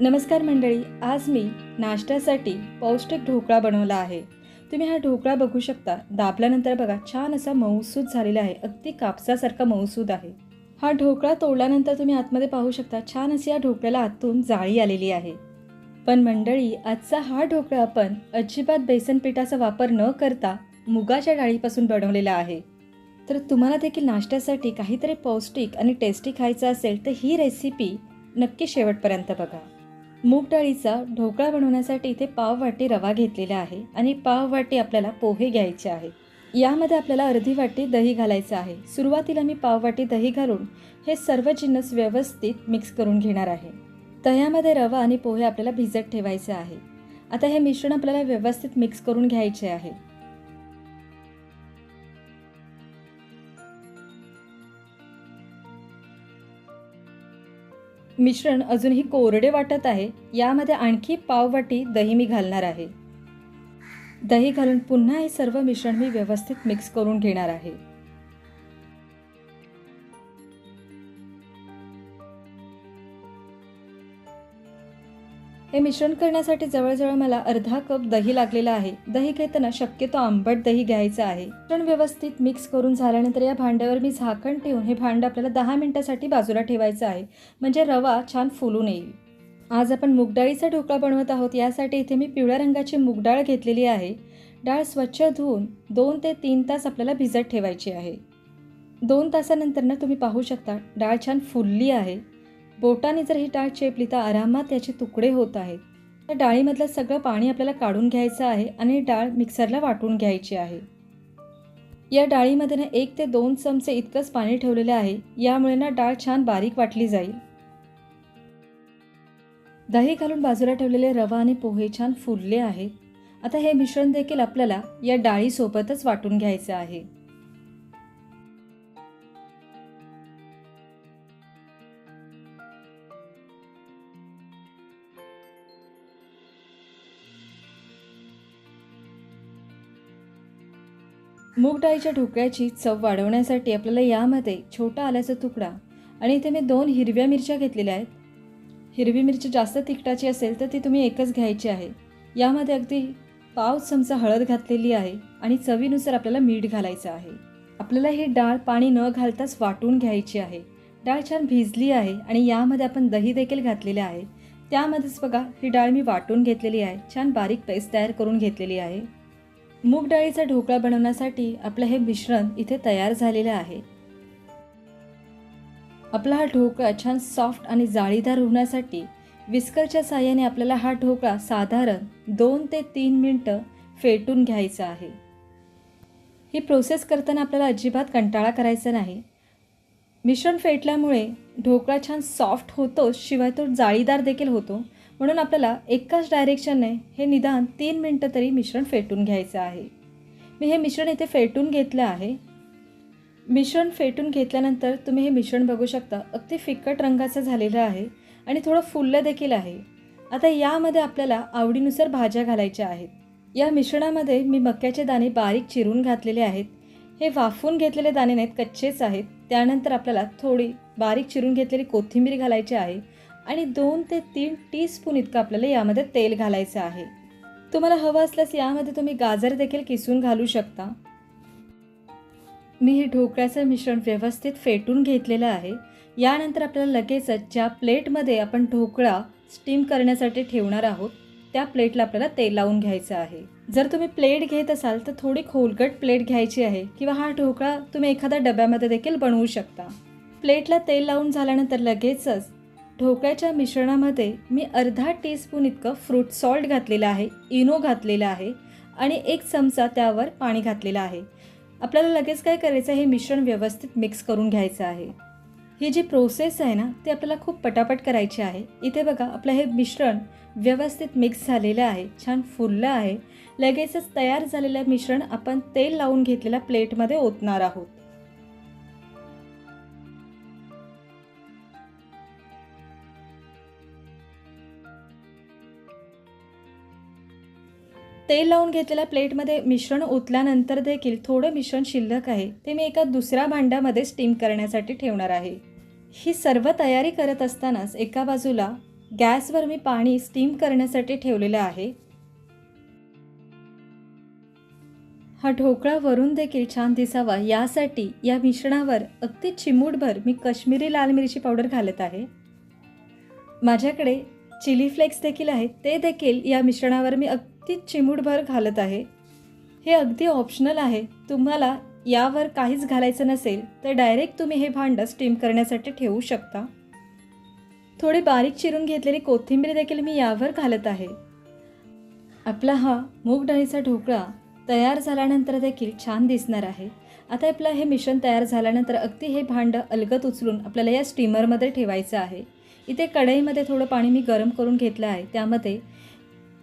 नमस्कार मंडळी आज मी नाश्त्यासाठी पौष्टिक ढोकळा बनवला आहे. तुम्ही हा ढोकळा बघू शकता. दाबल्यानंतर बघा छान असा मऊसूद झालेला आहे. अगदी कापसासारखा मऊसूद आहे. हा ढोकळा तोडल्यानंतर तुम्ही आतमध्ये पाहू शकता छान अशी या ढोकळ्याला आतून जाळी आलेली आहे. पण मंडळी आजचा हा ढोकळा आपण अजिबात बेसन पिठाचा वापर न करता मुगाच्या डाळीपासून बनवलेला आहे. तर तुम्हाला देखील नाश्त्यासाठी काहीतरी पौष्टिक आणि टेस्टी खायचं असेल तर ही रेसिपी नक्की शेवटपर्यंत बघा. मूग डाळीचा ढोकळा बनवण्यासाठी इथे पाव वाटी रवा घेतलेला आहे आणि पाव वाटी आपल्याला पोहे घ्यायचे आहे. यामध्ये आपल्याला अर्धी वाटी दही घालायचं आहे. सुरुवातीला मी पाव वाटी दही घालून हे सर्व जिन्नस व्यवस्थित मिक्स करून घेणार आहे. दह्यामध्ये रवा आणि पोहे आपल्याला भिजत ठेवायचे आहे. आता हे मिश्रण आपल्याला व्यवस्थित मिक्स करून घ्यायचे आहे. मिश्रण अजूनही कोरडे वाटत आहे. यामध्ये आणखी पाववाटी दही मी घालणार आहे. दही घालून पुन्हा हे सर्व मिश्रण मी व्यवस्थित मिक्स करून घेणार आहे. हे मिश्रण करण्यासाठी जवळजवळ मला अर्धा कप दही लागलेला आहे. दही घेताना शक्यतो आंबट दही घ्यायचं आहे. मिश्रण व्यवस्थित मिक्स करून झाल्यानंतर या भांड्यावर मी झाकण ठेवून हे भांडं आपल्याला दहा मिनिटासाठी बाजूला ठेवायचं आहे. म्हणजे रवा छान फुलून येईल. आज आपण मुगडाळीचा ढोकळा बनवत आहोत. यासाठी इथे मी पिवळ्या रंगाची मुगडाळ घेतलेली आहे. डाळ स्वच्छ धुवून दोन ते तीन तास आपल्याला भिजत ठेवायची आहे. दोन तासानंतर ना तुम्ही पाहू शकता डाळ छान फुलली आहे. बोटाने जर ही डाळ चेपली तर आरामात त्याचे तुकडे होत आहेत. त्या डाळीमधलं सगळं पाणी आपल्याला काढून घ्यायचं आहे आणि डाळ मिक्सरला वाटून घ्यायची आहे. या डाळीमध्ये ना एक ते दोन चमचे इतकंच पाणी ठेवलेलं आहे यामुळे ना डाळ छान बारीक वाटली जाईल. दही घालून बाजूला ठेवलेले रवा आणि पोहे छान फुलले आहेत. आता हे मिश्रण देखील आपल्याला या डाळीसोबतच वाटून घ्यायचं आहे. मूग डाळीच्या ढोकळ्याची चव वाढवण्यासाठी आपल्याला यामध्ये छोटा आल्याचा तुकडा आणि इथे मी दोन हिरव्या मिरच्या घेतलेल्या आहेत. हिरवी मिरची जास्त तिखटाची असेल तर ती तुम्ही एकच घ्यायची आहे. यामध्ये अगदी पाव चमचा हळद घातलेली आहे आणि चवीनुसार आपल्याला मीठ घालायचं आहे. आपल्याला ही डाळ पाणी न घालताच वाटून घ्यायची आहे. डाळ छान भिजली आहे आणि यामध्ये आपण दही देखील घातलेले आहे. त्यामध्येच बघा ही डाळ मी वाटून घेतलेली आहे. छान बारीक पेस्ट तयार करून घेतलेली आहे. मूग डाळीचा ढोकळा बनवण्यासाठी आपलं हे मिश्रण इथे तयार झालेलं आहे. आपला हा ढोकळा छान सॉफ्ट आणि जाळीदार होण्यासाठी विस्करच्या साह्याने आपल्याला हा ढोकळा साधारण दोन ते तीन मिनटं फेटून घ्यायचा आहे. ही प्रोसेस करताना आपल्याला अजिबात कंटाळा करायचा नाही. मिश्रण फेटल्यामुळे ढोकळा छान सॉफ्ट होतो शिवाय तो जाळीदार देखील होतो. म्हणून आपल्याला एकाच डायरेक्शनने हे निदान तीन मिनटं तरी मिश्रण फेटून घ्यायचं आहे. मी हे मिश्रण इथे फेटून घेतलं आहे. मिश्रण फेटून घेतल्यानंतर तुम्ही हे मिश्रण बघू शकता. अगदी फिकट रंगाचं झालेलं आहे आणि थोडं फुललं देखील आहे. आता यामध्ये आपल्याला आवडीनुसार भाज्या घालायच्या आहेत. या मिश्रणामध्ये मी मक्याचे दाणे बारीक चिरून घातलेले आहेत. हे वाफून घेतलेले दाणे नाहीत कच्चेच आहेत. त्यानंतर आपल्याला थोडी बारीक चिरून घेतलेली कोथिंबीर घालायची आहे. आणि दोन ते तीन टीस्पून इतकं आपल्याला यामध्ये तेल घालायचं आहे. तुम्हाला हवं असल्यास यामध्ये तुम्ही गाजर देखील किसून घालू शकता. मी हे ढोकळ्याचं मिश्रण व्यवस्थित फेटून घेतलेलं आहे. यानंतर आपल्याला लगेचच ज्या प्लेटमध्ये आपण ढोकळा स्टीम करण्यासाठी ठेवणार आहोत त्या प्लेटला आपल्याला तेल लावून घ्यायचं आहे. जर तुम्ही प्लेट घेत असाल तर थोडी खोलगट प्लेट घ्यायची आहे किंवा हा ढोकळा तुम्ही एखाद्या डब्यामध्ये देखील बनवू शकता. प्लेटला तेल लावून झाल्यानंतर लगेचच ढोकळ्याच्या मिश्रणामध्ये मी अर्धा टीस्पून इतकं फ्रूट सॉल्ट घातलेलं आहे इनो घातलेलं आहे आणि एक चमचा त्यावर पाणी घातलेलं आहे. आपल्याला लगेच काय करायचं हे मिश्रण व्यवस्थित मिक्स करून घ्यायचं आहे. ही जी प्रोसेस आहे ना ती आपल्याला खूप पटापट करायची आहे. इथे बघा आपलं हे मिश्रण व्यवस्थित मिक्स झालेलं आहे छान फुललं आहे. लगेचच तयार झालेलं मिश्रण आपण तेल लावून घेतलेल्या प्लेटमध्ये ओतणार आहोत. तेल लावून घेतलेल्या प्लेटमध्ये मिश्रण ओतल्यानंतर देखील थोडं मिश्रण शिल्लक आहे. ते मी एका दुसऱ्या भांड्यामध्ये स्टीम करण्यासाठी ठेवणार आहे. ही सर्व तयारी करत असतानाच एका बाजूला गॅसवर मी पाणी स्टीम करण्यासाठी ठेवलेलं आहे. हा ढोकळा वरून देखील छान दिसावा. यासाठी या मिश्रणावर अगदी चिमूटभर मी कश्मीरी लाल मिरची पावडर घालत आहे. माझ्याकडे चिली फ्लेक्स देखील आहेत. ते देखील या मिश्रणावर मी ती चिमूटभर घालत आहे? हे अगदी ऑप्शनल आहे. तुम्हाला यावर काहीच घालायचं नसेल तर डायरेक्ट तुम्ही हे भांडं स्टीम करण्यासाठी ठेवू शकता. थोडी बारीक चिरून घेतलेली कोथिंबीर देखील मी यावर घालत आहे. आपला हा मूग डाळीचा ढोकळा तयार झाल्यानंतर देखील छान दिसणार आहे. आता आपलं हे मिश्रण तयार झाल्यानंतर अगदी हे भांडं अलगत उचलून आपल्याला या स्टीमरमध्ये ठेवायचं आहे. इथे कढईमध्ये थोडं पाणी मी गरम करून घेतलं आहे. त्यामध्ये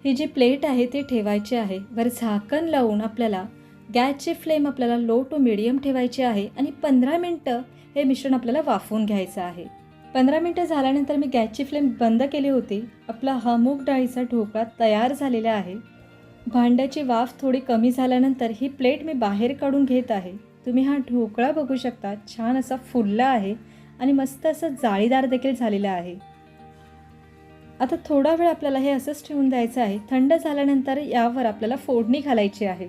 ही जी प्लेट आहे ती ठेवायची आहे. वर झाकण लावून आपल्याला गॅसची फ्लेम आपल्याला लो टू मिडियम ठेवायची आहे आणि पंधरा मिनटं हे मिश्रण आपल्याला वाफवून घ्यायचं आहे. पंधरा मिनटं झाल्यानंतर मी गॅसची फ्लेम बंद केली होती. आपला हा मूग डाळीचा ढोकळा तयार झालेला आहे. भांड्याची वाफ थोडी कमी झाल्यानंतर ही प्लेट मी बाहेर काढून घेत आहे. तुम्ही हा ढोकळा बघू शकता. छान असा फुलला आहे आणि मस्त असं जाळीदार देखील झालेला आहे. आता थोडा वेळ आपल्याला हे असंच ठेवून द्यायचं आहे. थंड झाल्यानंतर यावर आपल्याला फोडणी घालायची आहे.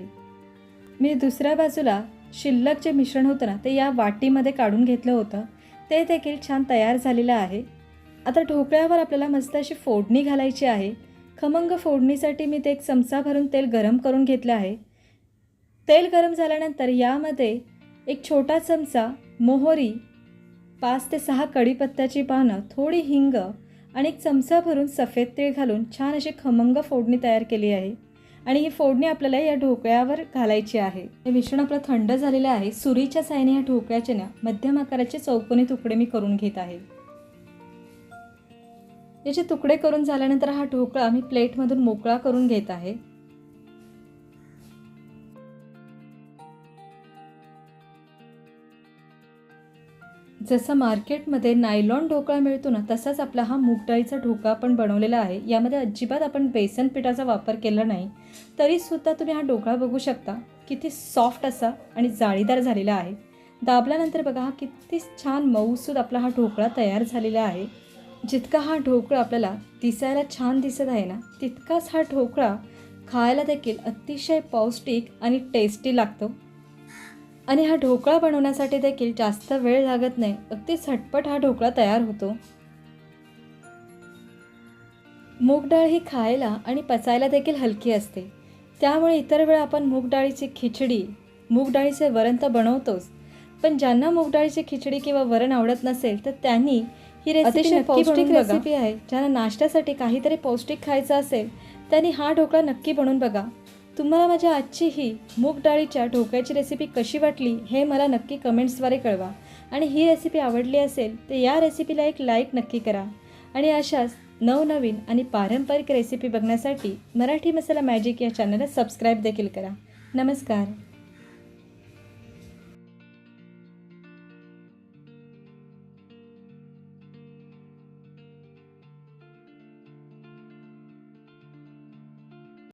मी दुसऱ्या बाजूला शिल्लक जे मिश्रण होतं ना ते या वाटीमध्ये काढून घेतलं होतं. ते देखील छान तयार झालेलं आहे. आता ढोकळ्यावर आपल्याला मस्त अशी फोडणी घालायची आहे. खमंग फोडणीसाठी मी ते एक चमचा भरून तेल गरम करून घेतलं आहे. तेल गरम झाल्यानंतर यामध्ये एक छोटा चमचा मोहरी पाच ते सहा कढीपत्त्याची पानं थोडी हिंग आणि एक चमचा भरून सफेद तीळ घालून छान अशी खमंग फोडणी तयार केली आहे. आणि ही फोडणी आपल्याला या ढोकळ्यावर घालायची आहे. हे मिश्रण आपलं थंड झालेलं आहे. सुरीच्या सायने या ढोकळ्याचे ना मध्यम आकाराचे चौकोनी तुकडे मी करून घेत आहे. याचे तुकडे करून झाल्यानंतर हा ढोकळा मी प्लेटमधून मोकळा करून घेत आहे. जसं मार्केटमध्ये नायलॉन ढोकळा मिळतो ना तसाच आपला हा मूग डाळीचा ढोकळा आपण बनवलेला आहे. यामध्ये अजिबात आपण बेसन पिठाचा वापर केला नाही. तरीसुद्धा तुम्ही हा ढोकळा बघू शकता. किती सॉफ्ट असा आणि जाळीदार झालेला आहे. दाबल्यानंतर बघा हा किती छान मऊसूद आपला हा ढोकळा तयार झालेला आहे. जितका हा ढोकळा आपल्याला दिसायला छान दिसत आहे ना तितकाच हा ढोकळा खायला देखील अतिशय पौष्टिक आणि टेस्टी लागतो. आणि हा ढोकळा बनवण्यासाठी देखील जास्त वेळ लागत नाही. अगदी झटपट हा ढोकळा तयार होतो. मूग डाळ ही खायला आणि पचायला देखील हलकी असते. त्यामुळे इतर वेळा आपण मूग डाळीची खिचडी मूग डाळीचे वरण तर बनवतोच. पण ज्यांना मूग डाळीची खिचडी किंवा वरण आवडत नसेल तर त्यांनी ही रेसिपी पौष्टिक. रेसिपी आहे. ज्यांना नाश्त्यासाठी काहीतरी पौष्टिक खायचं असेल त्यांनी हा ढोकळा नक्की बनवून बघा. तुम्हाला माझ्या आजची ही मूग डाळीच्या ढोकळ्याची रेसिपी कशी वाटली हे मला नक्की कमेंट्सद्वारे कळवा. आणि ही रेसिपी आवडली असेल तर या रेसिपीला एक लाईक नक्की करा. आणि अशाच नवनवीन आणि पारंपरिक रेसिपी बघण्यासाठी मराठी मसाला मॅजिक या चॅनलला सबस्क्राईब देखील करा. नमस्कार.